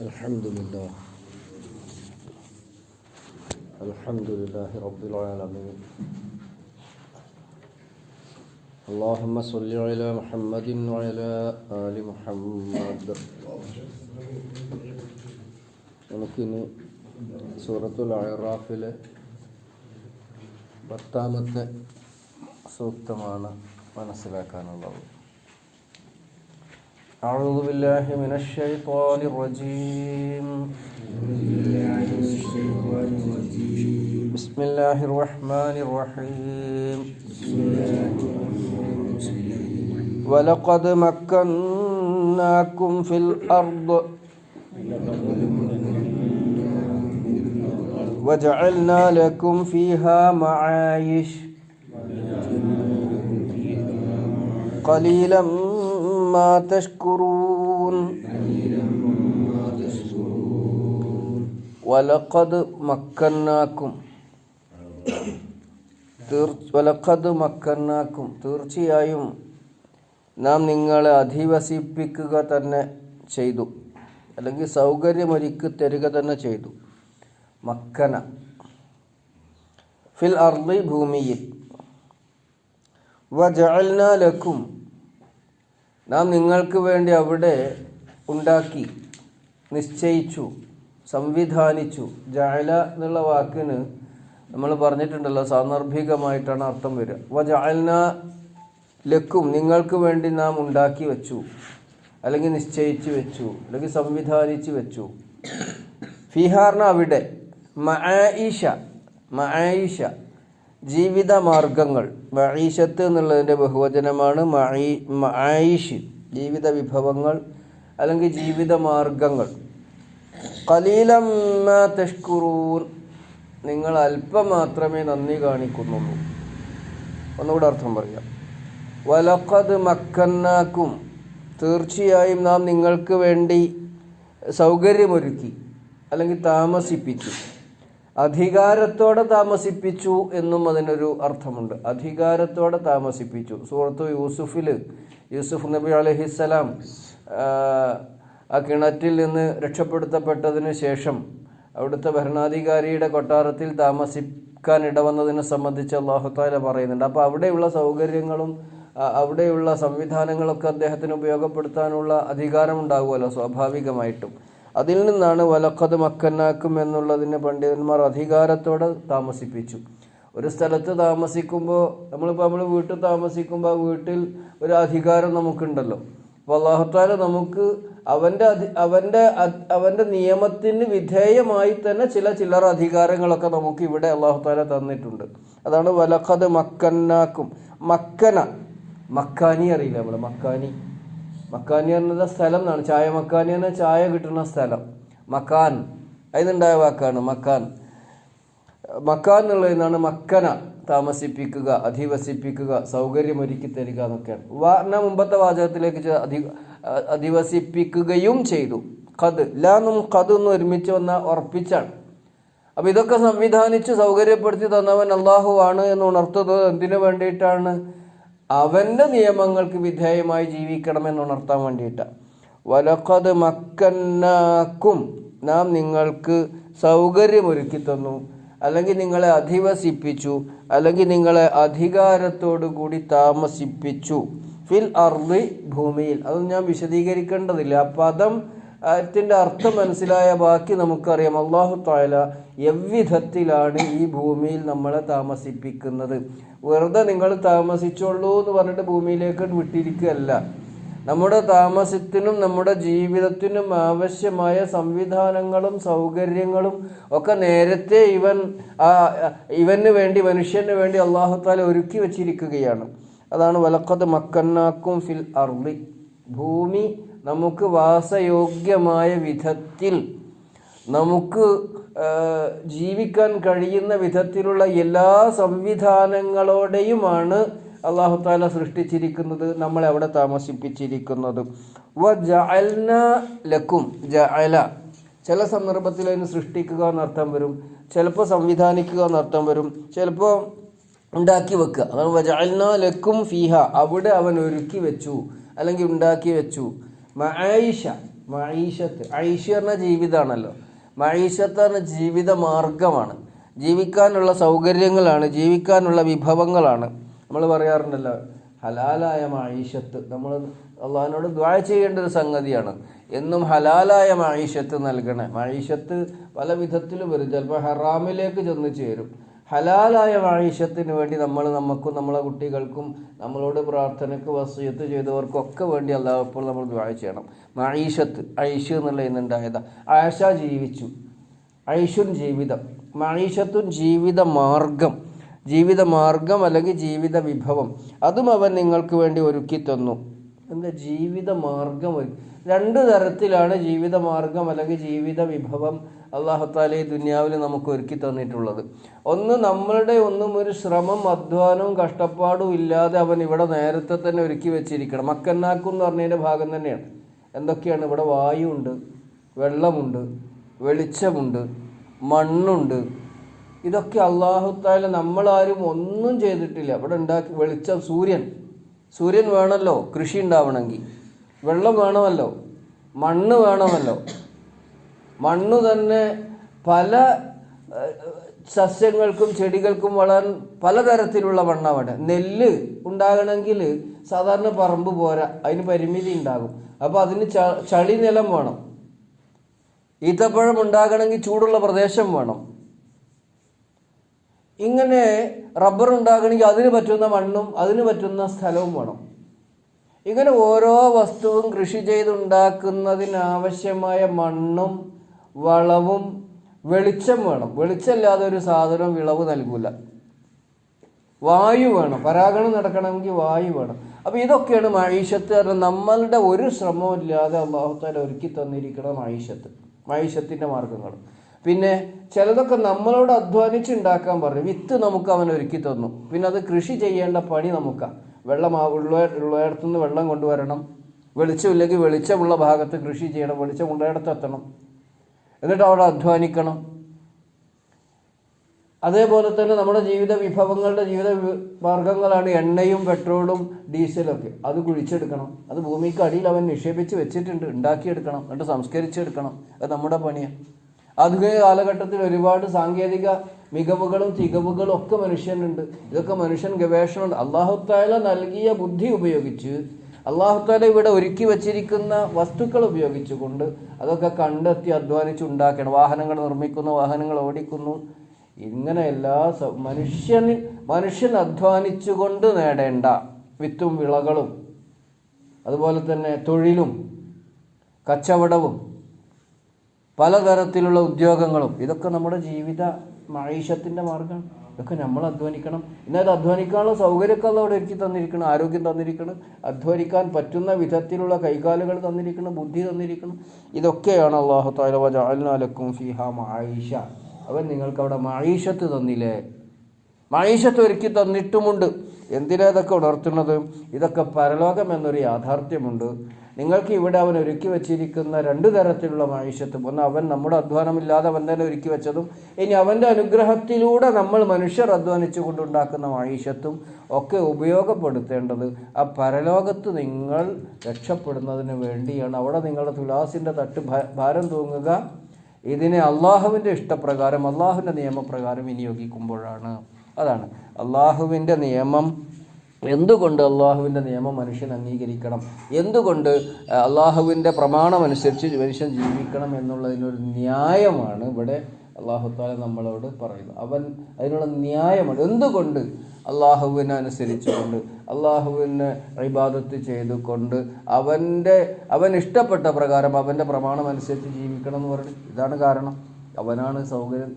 الحمد لله الحمد لله رب العالمين اللهم صل على محمد وعلى آل محمد നമുക്കിനി സൂറത്തുൽ അറാഫിലെ പത്താമത്തെ സൂക്തമാണ് മനസ്സിലാക്കാനുള്ളത് أعوذ بالله من الشيطان الرجيم. بسم الله الرحمن الرحيم. ولقد مكناكم في الأرض وجعلنا لكم فيها معايش. قليلا ما تشكرون വലഖദ് മക്കന്നാക്കും വലഖദ് മക്കന്നാക്കും തീർച്ചയായും നാം നിങ്ങളെ അധിവസിപ്പിക്കുക തന്നെ ചെയ്തു അല്ലെങ്കിൽ സൗകര്യമൊരുക്കി തരിക തന്നെ ചെയ്തു മക്കന ഫിൽ അർദി ഭൂമിയിൽ വജഅൽന ലക്കും നാം നിങ്ങൾക്ക് വേണ്ടി അവിടെ ഉണ്ടാക്കി നിശ്ചയിച്ചു സംവിധാനിച്ചു. ജഅല എന്നുള്ള വാക്കിന് നമ്മൾ പറഞ്ഞിട്ടുണ്ടല്ലോ സാന്ദർഭികമായിട്ടാണ് അർത്ഥം വരിക. വ ജായലിന ലക്കും നിങ്ങൾക്ക് വേണ്ടി നാം ഉണ്ടാക്കി വെച്ചു അല്ലെങ്കിൽ നിശ്ചയിച്ചു വെച്ചു അല്ലെങ്കിൽ സംവിധാനിച്ചു വെച്ചു. ഫിഹാറിന അവിടെ മആയിഷ മആയിഷ ജീവിത മാർഗങ്ങൾ മഈഷത്ത് എന്നുള്ളതിന്റെ ബഹുവചനമാണ് മഈ മആയിഷ് ജീവിത വിഭവങ്ങൾ അല്ലെങ്കിൽ ജീവിത മാർഗങ്ങൾ കലീലം തഷ്കുറൂൻ നിങ്ങൾ അല്പം മാത്രമേ നന്ദി കാണിക്കുന്നുള്ളൂ. ഒന്നുകൂടെ അർത്ഥം പറയാം. വലക്കത് മക്കന്നാക്കും തീർച്ചയായും നാം നിങ്ങൾക്ക് വേണ്ടി സൗകര്യമൊരുക്കി അല്ലെങ്കിൽ താമസിപ്പിച്ചു. അധികാരത്തോടെ താമസിപ്പിച്ചു എന്നും അതിനൊരു അർത്ഥമുണ്ട്. അധികാരത്തോടെ താമസിപ്പിച്ചു. സുഹൃത്തു യൂസുഫിൽ യൂസുഫ് നബി അലഹിസ്സലാം ആ കിണറ്റിൽ നിന്ന് രക്ഷപ്പെടുത്തപ്പെട്ടതിന് ശേഷം അവിടുത്തെ ഭരണാധികാരിയുടെ കൊട്ടാരത്തിൽ താമസിക്കാൻ ഇടവന്നതിനെ സംബന്ധിച്ച് അള്ളാഹുത്താല പറയുന്നുണ്ട്. അപ്പോൾ അവിടെയുള്ള സൗകര്യങ്ങളും അവിടെയുള്ള സംവിധാനങ്ങളൊക്കെ അദ്ദേഹത്തിന് ഉപയോഗപ്പെടുത്താനുള്ള അധികാരമുണ്ടാകുമല്ലോ സ്വാഭാവികമായിട്ടും. അതിൽ നിന്നാണ് വലക്കത് മക്കന്നാക്കും എന്നുള്ളതിനെ പണ്ഡിതന്മാർ അധികാരത്തോടെ താമസിപ്പിച്ചു. ഒരു സ്ഥലത്ത് താമസിക്കുമ്പോൾ നമ്മളിപ്പോൾ നമ്മൾ വീട്ടിൽ താമസിക്കുമ്പോൾ ആ വീട്ടിൽ ഒരു അധികാരം നമുക്കുണ്ടല്ലോ. അപ്പോൾ അള്ളാഹുത്താല നമുക്ക് അവന്റെ അവന്റെ അവന്റെ നിയമത്തിന് വിധേയമായി തന്നെ ചില ചില്ലറ അധികാരങ്ങളൊക്കെ നമുക്ക് ഇവിടെ അള്ളാഹുത്താല തന്നിട്ടുണ്ട്. അതാണ് വലഖത് മക്കന്നാക്കും മക്കന മക്കാനി അറിയില്ല നമ്മൾ മക്കാനി. മക്കാനി എന്നത് സ്ഥലം എന്നാണ്. ചായ മക്കാനി എന്ന ചായ കിട്ടുന്ന സ്ഥലം. മക്കാൻ. അതിനുണ്ടായ വാക്കാണ് മക്കാൻ. മക്കാൻ എന്നുള്ളതിനാണ് മക്കന. താമസിപ്പിക്കുക അധിവസിപ്പിക്കുക സൗകര്യമൊരുക്കി തരിക എന്നൊക്കെയാണ്. വാർണ മുമ്പത്തെ വാചകത്തിലേക്ക് അധി അധിവസിപ്പിക്കുകയും ചെയ്തു. കത് ലാന്നും കത് എന്ന് ഒരുമിച്ച് വന്ന ഉറപ്പിച്ചാണ്. അപ്പം ഇതൊക്കെ സംവിധാനിച്ച് സൗകര്യപ്പെടുത്തി തന്നവൻ അള്ളാഹു ആണ് എന്ന് ഉണർത്തുന്നത് എന്തിനു വേണ്ടിയിട്ടാണ്? അവന്റെ നിയമങ്ങൾക്ക് വിധേയമായി ജീവിക്കണമെന്ന് ഉണർത്താൻ വേണ്ടിയിട്ടാണ് വലക്കത് മക്കന്നാക്കും. നാം നിങ്ങൾക്ക് സൗകര്യമൊരുക്കി തന്നു. അല്ലെങ്കിൽ നിങ്ങളെ അധിവസിപ്പിച്ചു. അല്ലെങ്കിൽ നിങ്ങളെ അധികാരത്തോടു കൂടി താമസിപ്പിച്ചു. ഫിൽ അർദി ഭൂമിയിൽ. അത് ഞാൻ വിശദീകരിക്കേണ്ടതില്ല. പദം ത്തിന്റെ അർത്ഥം മനസ്സിലായ ബാക്കി നമുക്കറിയാം. അള്ളാഹു താല എവ്വിധത്തിലാണ് ഈ ഭൂമിയിൽ നമ്മളെ താമസിപ്പിക്കുന്നത്? വെറുതെ നിങ്ങൾ താമസിച്ചോളൂ എന്ന് പറഞ്ഞിട്ട് ഭൂമിയിലേക്ക് വിട്ടിരിക്കുകയല്ല. നമ്മുടെ താമസത്തിനും നമ്മുടെ ജീവിതത്തിനും ആവശ്യമായ സംവിധാനങ്ങളും സൗകര്യങ്ങളും ഒക്കെ നേരത്തെ ഇവൻ ഇവന് വേണ്ടി മനുഷ്യന് വേണ്ടി അള്ളാഹുത്താല ഒരുക്കി വച്ചിരിക്കുകയാണ്. അതാണ് വലക്കത് മക്കന്നാക്കും ഫിൽ അർളി. ഭൂമി നമുക്ക് വാസയോഗ്യമായ വിധത്തിൽ നമുക്ക് ജീവിക്കാൻ കഴിയുന്ന വിധത്തിലുള്ള എല്ലാ സംവിധാനങ്ങളോടെയുമാണ് അള്ളാഹു താല സൃഷ്ടിച്ചിരിക്കുന്നത് നമ്മൾ അവിടെ താമസിപ്പിച്ചിരിക്കുന്നത്. വ ലക്കും ജഅല. ചില സന്ദർഭത്തിൽ അതിന് സൃഷ്ടിക്കുക എന്നർത്ഥം വരും ചിലപ്പോൾ സംവിധാനിക്കുക എന്നർത്ഥം വരും ചിലപ്പോൾ ഉണ്ടാക്കി വെക്കുക. അതാണ് വജഅൽന ലക്കും ഫീഹ അവിടെ അവൻ ഒരുക്കി വെച്ചു അല്ലെങ്കിൽ ഉണ്ടാക്കി വെച്ചു. മആയിഷ മഴീഷത്ത് ഐഷ്യ പറഞ്ഞ ജീവിതമാണല്ലോ മഴീഷത്ത് പറഞ്ഞ ജീവിത മാർഗമാണ് ജീവിക്കാനുള്ള സൗകര്യങ്ങളാണ്. ജീവിക്കാനുള്ള വിഭവങ്ങളാണ്. നമ്മൾ പറയാറുണ്ടല്ലോ ഹലാലായ മഴീഷത്ത് നമ്മൾ അള്ളാഹിനോട് ദ്വാ ചെയ്യേണ്ട ഒരു സംഗതിയാണ്. എന്നും ഹലാലായ മഴീഷത്ത് നൽകണേ. മഴീഷത്ത് പല വിധത്തിലും വരും. ചിലപ്പോൾ ഹറാമിലേക്ക് ചെന്ന് ചേരും. ഹലാലായ മഴീഷത്തിന് വേണ്ടി നമ്മൾ നമുക്കും നമ്മളെ കുട്ടികൾക്കും നമ്മളോട് പ്രാർത്ഥനയ്ക്ക് വസീയത്ത് ചെയ്തവർക്കും ഒക്കെ വേണ്ടി അല്ലാതെ ഇപ്പോൾ നമ്മൾ വിവാഹ ചെയ്യണം. മഴീഷത്ത് ഐഷ് എന്നുള്ള ഇന്നുണ്ടായത് ആശ ജീവിച്ചു. ഐഷുൻ ജീവിതം. മഴീഷത്തും ജീവിത മാർഗം. ജീവിത മാർഗം അല്ലെങ്കിൽ ജീവിത വിഭവം. അതും അവൻ നിങ്ങൾക്ക് വേണ്ടി ഒരുക്കി തന്നു. എന്താ ജീവിത മാർഗം രണ്ട് തരത്തിലാണ് ജീവിത മാർഗം അല്ലെങ്കിൽ ജീവിത വിഭവം അള്ളാഹുത്താല ഈ ദുനിയാവിൽ നമുക്ക് ഒരുക്കി തന്നിട്ടുള്ളത്. ഒന്ന് നമ്മളുടെ ഒന്നും ഒരു ശ്രമം അധ്വാനവും കഷ്ടപ്പാടും ഇല്ലാതെ അവൻ ഇവിടെ നേരത്തെ തന്നെ ഒരുക്കി വെച്ചിരിക്കണം. മക്കന്നാക്കും എന്ന് പറഞ്ഞതിന്റെ ഭാഗം തന്നെയാണ്. എന്തൊക്കെയാണ്? ഇവിടെ വായുണ്ട് വെള്ളമുണ്ട് വെളിച്ചമുണ്ട് മണ്ണുണ്ട്. ഇതൊക്കെ അള്ളാഹുത്താല നമ്മളാരും ഒന്നും ചെയ്തിട്ടില്ല. ഇവിടെ ഉണ്ടാക്കി വെളിച്ചം സൂര്യൻ. സൂര്യൻ വേണമല്ലോ കൃഷി ഉണ്ടാവണമെങ്കിൽ. വെള്ളം വേണമല്ലോ മണ്ണ് വേണമല്ലോ. മണ്ണ് തന്നെ പല സസ്യങ്ങൾക്കും ചെടികൾക്കും വളരാൻ പലതരത്തിലുള്ള മണ്ണാണ് നെല്ല് ഉണ്ടാകണമെങ്കിൽ സാധാരണ പറമ്പ് പോരാ അതിന് പരിമിതി ഉണ്ടാകും. അപ്പോൾ അതിന് ചളി നിലം വേണം. ഈത്തപ്പഴം ഉണ്ടാകണമെങ്കിൽ ചൂടുള്ള പ്രദേശം വേണം. ഇങ്ങനെ റബ്ബർ ഉണ്ടാകണമെങ്കിൽ അതിന് പറ്റുന്ന മണ്ണും അതിന് പറ്റുന്ന സ്ഥലവും വേണം. ഇങ്ങനെ ഓരോ വസ്തുവും കൃഷി ചെയ്തുണ്ടാക്കുന്നതിനാവശ്യമായ മണ്ണും വളവും വെളിച്ചം വേണം. വെളിച്ചമില്ലാതെ ഒരു സാധനം വിളവ് നൽകൂല. വായു വേണം. പരാഗണം നടക്കണമെങ്കിൽ വായു വേണം. അപ്പോൾ ഇതൊക്കെയാണ് മഴീഷത്ത് കാരണം നമ്മളുടെ ഒരു ശ്രമമില്ലാതെ ഇല്ലാതെ ഒരുക്കി തന്നിരിക്കുന്ന മഴീഷത്ത് മഴീഷത്തിന്റെ മാർഗങ്ങൾ പിന്നെ ചിലതൊക്കെ നമ്മളോട് അധ്വാനിച്ചുണ്ടാക്കാൻ പറഞ്ഞു. വിത്ത് നമുക്ക് അവൻ ഒരുക്കി തന്നു. പിന്നെ അത് കൃഷി ചെയ്യേണ്ട പണി നമുക്കാണ് വെള്ളം ഉള്ള ഉള്ളയിടത്തുനിന്ന് വെള്ളം കൊണ്ടുവരണം. വെളിച്ചമില്ലെങ്കിൽ വെളിച്ചമുള്ള ഭാഗത്ത് കൃഷി ചെയ്യണം. വെളിച്ചം എത്തണം. എന്നിട്ട് അവിടെ അധ്വാനിക്കണം. അതേപോലെ തന്നെ നമ്മുടെ ജീവിത വിഭവങ്ങളുടെ ജീവിത മാർഗങ്ങളാണ് എണ്ണയും പെട്രോളും ഡീസലൊക്കെ. അത് കുഴിച്ചെടുക്കണം. അത് ഭൂമിക്ക് അടിയിൽ അവൻ നിക്ഷേപിച്ച് വെച്ചിട്ടുണ്ട്. ഉണ്ടാക്കിയെടുക്കണം. എന്നിട്ട് സംസ്കരിച്ചെടുക്കണം. അത് നമ്മുടെ പണിയാണ് ആധുനിക കാലഘട്ടത്തിൽ ഒരുപാട് സാങ്കേതിക മികവുകളും തികവുകളും ഒക്കെ മനുഷ്യനുണ്ട്. ഇതൊക്കെ മനുഷ്യൻ ഗവേഷണമുണ്ട്. അള്ളാഹുത്താല നൽകിയ ബുദ്ധി ഉപയോഗിച്ച് അള്ളാഹുത്താല ഇവിടെ ഒരുക്കി വച്ചിരിക്കുന്ന വസ്തുക്കൾ ഉപയോഗിച്ചുകൊണ്ട് അതൊക്കെ കണ്ടെത്തി അധ്വാനിച്ച് ഉണ്ടാക്കണം. വാഹനങ്ങൾ നിർമ്മിക്കുന്നു വാഹനങ്ങൾ ഓടിക്കുന്നു. ഇങ്ങനെ എല്ലാ മനുഷ്യന് മനുഷ്യൻ അധ്വാനിച്ചുകൊണ്ട് നേടേണ്ട വിത്തും വിളകളും അതുപോലെ തന്നെ തൊഴിലും കച്ചവടവും പലതരത്തിലുള്ള ഉദ്യോഗങ്ങളും. ഇതൊക്കെ നമ്മുടെ ജീവിത മഴീഷത്തിന്റെ മാർഗമാണ് ഇതൊക്കെ നമ്മൾ അധ്വാനിക്കണം. എന്നാൽ അധ്വാനിക്കാനുള്ള സൗകര്യമൊക്കെ അത് അവിടെ ഒരുക്കി തന്നിരിക്കണം. ആരോഗ്യം തന്നിരിക്കണം. അധ്വാനിക്കാൻ പറ്റുന്ന വിധത്തിലുള്ള കൈകാലുകൾ തന്നിരിക്കണം. ബുദ്ധി തന്നിരിക്കണം. ഇതൊക്കെയാണ് അള്ളാഹു താല വജാലക്കും ഫിഹ മഴീഷ അവൻ നിങ്ങൾക്ക് അവിടെ മായിഷത്ത് തന്നില്ലേ? മായിഷത്ത് ഒരുക്കി തന്നിട്ടുമുണ്ട്. എന്തിനാ ഇതൊക്കെ ഉണർത്തുന്നത്? ഇതൊക്കെ പരലോകം എന്നൊരു യാഥാർത്ഥ്യമുണ്ട്. നിങ്ങൾക്ക് ഇവിടെ അവൻ ഒരുക്കി വെച്ചിരിക്കുന്ന രണ്ട് തരത്തിലുള്ള മനുഷ്യത്വം. ഒന്ന് അവൻ നമ്മുടെ അധ്വാനമില്ലാതെ അവൻ തന്നെ ഒരുക്കി വെച്ചതും ഇനി അവന്റെ അനുഗ്രഹത്തിലൂടെ നമ്മൾ മനുഷ്യർ അധ്വാനിച്ചു കൊണ്ടുണ്ടാക്കുന്ന മനുഷ്യത്വം ഒക്കെ ഉപയോഗപ്പെടുത്തേണ്ടത് ആ പരലോകത്ത് നിങ്ങൾ രക്ഷപ്പെടുന്നതിന് വേണ്ടിയാണ്. അവിടെ നിങ്ങളുടെ തുലാസിന്റെ തട്ട് ഭാരം തൂങ്ങുക. ഇതിനെ അള്ളാഹുവിന്റെ ഇഷ്ടപ്രകാരം അള്ളാഹുവിന്റെ നിയമപ്രകാരം വിനിയോഗിക്കുമ്പോഴാണ് അതാണ്. അള്ളാഹുവിന്റെ നിയമം എന്തുകൊണ്ട് അള്ളാഹുവിന്റെ നിയമം മനുഷ്യൻ അംഗീകരിക്കണം? എന്തുകൊണ്ട് അള്ളാഹുവിന്റെ പ്രമാണം അനുസരിച്ച് മനുഷ്യൻ ജീവിക്കണം എന്നുള്ളതിനൊരു ന്യായമാണ് ഇവിടെ അള്ളാഹുത്താല നമ്മളോട് പറയുന്നു അവൻ അതിനുള്ള ന്യായമാണ്. എന്തുകൊണ്ട് അള്ളാഹുവിനെ അനുസരിച്ചുകൊണ്ട് അള്ളാഹുവിനെ ഇബാദത്ത് ചെയ്തുകൊണ്ട് അവന്റെ അവൻ ഇഷ്ടപ്പെട്ട പ്രകാരം അവന്റെ പ്രമാണം അനുസരിച്ച് ജീവിക്കണം എന്ന് പറഞ്ഞു ഇതാണ് കാരണം. അവനാണ് സൗകര്യം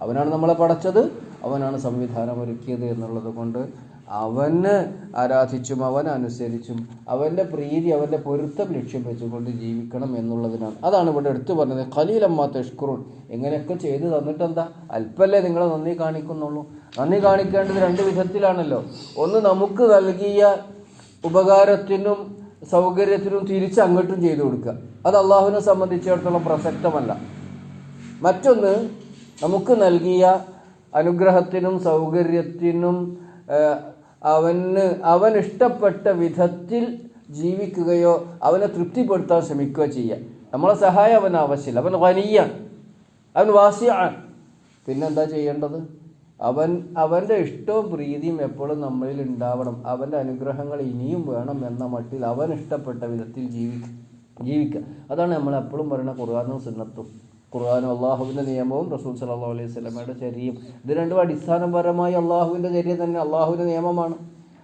അവനാണ് നമ്മളെ പടച്ചത് അവനാണ് സംവിധാനം ഒരുക്കിയത് എന്നുള്ളത് കൊണ്ട് അവന് ആരാധിച്ചും അവൻ അനുസരിച്ചും അവന്റെ പ്രീതി അവന്റെ പൊരുത്തം ലക്ഷ്യം വെച്ചുകൊണ്ട് ജീവിക്കണം എന്നുള്ളതിനാണ്. അതാണ് ഇവിടെ എടുത്തു പറഞ്ഞത്. ഖലീലമ്മ തെഷ്കുറുൻ. എങ്ങനെയൊക്കെ ചെയ്തു തന്നിട്ടെന്താ? അല്പല്ലേ നിങ്ങൾ നന്ദി കാണിക്കുന്നുള്ളൂ. നന്ദി കാണിക്കേണ്ടത് രണ്ട് വിധത്തിലാണല്ലോ. ഒന്ന് നമുക്ക് നൽകിയ ഉപകാരത്തിനും സൗകര്യത്തിനും തിരിച്ച് അങ്ങോട്ടും ചെയ്തു കൊടുക്കുക. അത് അള്ളാഹുവിനെ സംബന്ധിച്ചിടത്തോളം പ്രസക്തമല്ല. മറ്റൊന്ന് നമുക്ക് നൽകിയ അനുഗ്രഹത്തിനും സൗകര്യത്തിനും അവന് അവൻ ഇഷ്ടപ്പെട്ട വിധത്തിൽ ജീവിക്കുകയോ അവനെ തൃപ്തിപ്പെടുത്താൻ ശ്രമിക്കുകയോ ചെയ്യുക. നമ്മളെ സഹായം അവൻ ആവശ്യമില്ല. അവൻ വലിയാണ് അവൻ വാസിയാണ്. പിന്നെന്താ ചെയ്യേണ്ടത്? അവൻ അവന്റെ ഇഷ്ടവും പ്രീതിയും എപ്പോഴും നമ്മളിൽ ഉണ്ടാവണം. അവന്റെ അനുഗ്രഹങ്ങൾ ഇനിയും വേണം എന്ന മട്ടിൽ അവൻ ഇഷ്ടപ്പെട്ട വിധത്തിൽ ജീവിക്കുക ജീവിക്കുക. അതാണ് നമ്മൾ എപ്പോഴും പറയുന്ന ഖുർആാനും സുന്നത്തും. ഖുർആാനും അള്ളാഹുവിന്റെ നിയമവും റസൂൽ സല്ലാ അലൈഹി സ്വലമയുടെ ചരിയും ഇത് രണ്ടും അടിസ്ഥാനപരമായി അള്ളാഹുവിന്റെ ചര്യ തന്നെ അള്ളാഹുവിന്റെ നിയമമാണ്.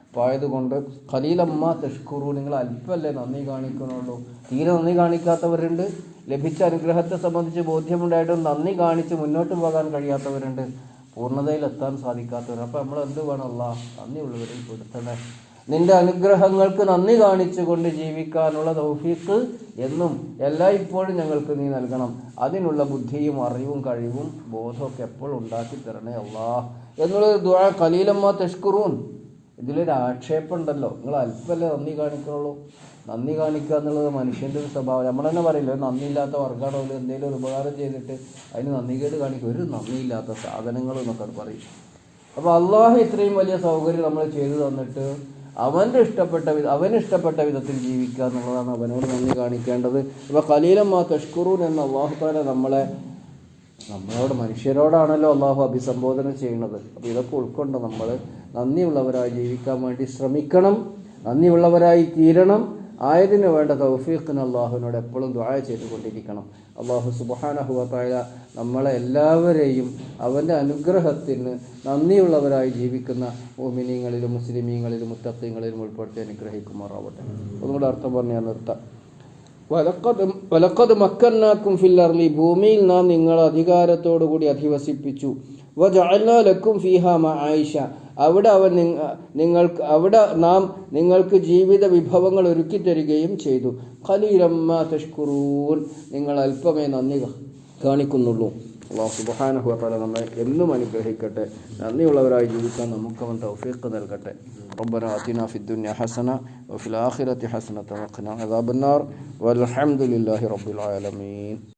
അപ്പോൾ ആയതുകൊണ്ട് ഖലീലമ്മ തഷ്കുറു നിങ്ങൾ അല്പമല്ലേ നന്ദി കാണിക്കണുള്ളൂ തീരെ നന്ദി കാണിക്കാത്തവരുണ്ട്. ലഭിച്ച അനുഗ്രഹത്തെ സംബന്ധിച്ച് ബോധ്യമുണ്ടായിട്ടും നന്ദി കാണിച്ച് മുന്നോട്ട് പോകാൻ കഴിയാത്തവരുണ്ട്. പൂർണതയിലെത്താൻ സാധിക്കാത്തവർ. അപ്പോൾ നമ്മൾ എന്ത് വേണം അല്ല നന്ദിയുള്ളവരിൽ പെടുത്തണേ നിന്റെ അനുഗ്രഹങ്ങൾക്ക് നന്ദി കാണിച്ചുകൊണ്ട് ജീവിക്കാനുള്ള തൗഫീഖ് എന്നും എല്ലായ്പ്പോഴും ഞങ്ങൾക്ക് നീ നൽകണം. അതിനുള്ള ബുദ്ധിയും അറിവും കഴിവും ബോധമൊക്കെ എപ്പോഴും ഉണ്ടാക്കി തരണേ അള്ളാ. എന്നുള്ളത് ദുആ കലീലമ്മ തെഷ്കുറൂൻ. ഇതിലൊരു ആക്ഷേപം ഉണ്ടല്ലോ നിങ്ങൾ അല്പമല്ലേ നന്ദി കാണിക്കുള്ളൂ നന്ദി കാണിക്കുക എന്നുള്ളത് മനുഷ്യന്റെ ഒരു സ്വഭാവം. നമ്മൾ തന്നെ പറയില്ല ഒരു നന്ദിയില്ലാത്ത വർഗാണോ എന്തെങ്കിലും ഒരു ഉപകാരം ചെയ്തിട്ട് അതിന് നന്ദികേട് കാണിക്കുക ഒരു നന്ദിയില്ലാത്ത സാധനങ്ങൾ എന്നൊക്കെ പറയും. അപ്പോൾ അള്ളാഹു ഇത്രയും വലിയ സൗകര്യം നമ്മൾ ചെയ്തു തന്നിട്ട് അവന്റെ ഇഷ്ടപ്പെട്ട വിധ അവന് ഇഷ്ടപ്പെട്ട വിധത്തിൽ ജീവിക്കുക എന്നുള്ളതാണ് അവനോട് നന്ദി കാണിക്കേണ്ടത്. ഇപ്പോൾ മാ തഷ്കുറൂൻ എന്ന അള്ളാഹു താല നമ്മളെ നമ്മളോട് മനുഷ്യരോടാണല്ലോ അള്ളാഹു അഭിസംബോധന ചെയ്യുന്നത്. അപ്പോൾ ഇതൊക്കെ ഉൾക്കൊണ്ട് നമ്മൾ നന്ദിയുള്ളവരായി ജീവിക്കാൻ വേണ്ടി ശ്രമിക്കണം. നന്ദിയുള്ളവരായി തീരണം. ആയതിനു വേണ്ട തൗഫീഖിന് അള്ളാഹുവിനോട് എപ്പോഴും ദ്വായ ചെയ്തുകൊണ്ടിരിക്കണം. അള്ളാഹു സുബാനഹുവത്തായ നമ്മളെ എല്ലാവരെയും അവന്റെ അനുഗ്രഹത്തിന് നന്ദിയുള്ളവരായി ജീവിക്കുന്ന ഓമിനിയങ്ങളിലും മുസ്ലിമീങ്ങളിലും മുത്തത്തീങ്ങളിലും ഉൾപ്പെടുത്തി അനുഗ്രഹിക്കുമാറാവട്ടെ. ഒന്നുകൂടെ അർത്ഥം പറഞ്ഞാൽ നിർത്താം. വലക്കത് വലക്കത് മക്കന്നാക്കും ഫില്ലർലി ഭൂമിയിൽ നാം നിങ്ങളെ അധികാരത്തോടു കൂടി അധിവസിപ്പിച്ചു വജഅൽനാലക്കും ഫീഹ ആയിഷ അവിടെ അവൻ നിങ്ങ- നിങ്ങൾക്ക് അവിടെ നാം നിങ്ങൾക്ക് ജീവിത വിഭവങ്ങൾ ഒരുക്കി തരികയും ചെയ്തു ഖലീലമ്മ തഷ്കുറൂൻ നിങ്ങൾ അല്പമേ നന്ദി കാ- കാണിക്കുന്നുള്ളൂ അള്ളാഹു സുബ്ഹാനഹു വതആല നമ്മെ എന്നും അനുഗ്രഹിക്കട്ടെ നന്ദിയുള്ളവരായി ജീവിക്കാൻ നമുക്ക് അവൻ തൗഫീഖ് നൽകട്ടെ ربنا آتنا في الدنيا حسنة وفي الآخرة حسنة وقنا عذاب النار والحمد لله رب العالمين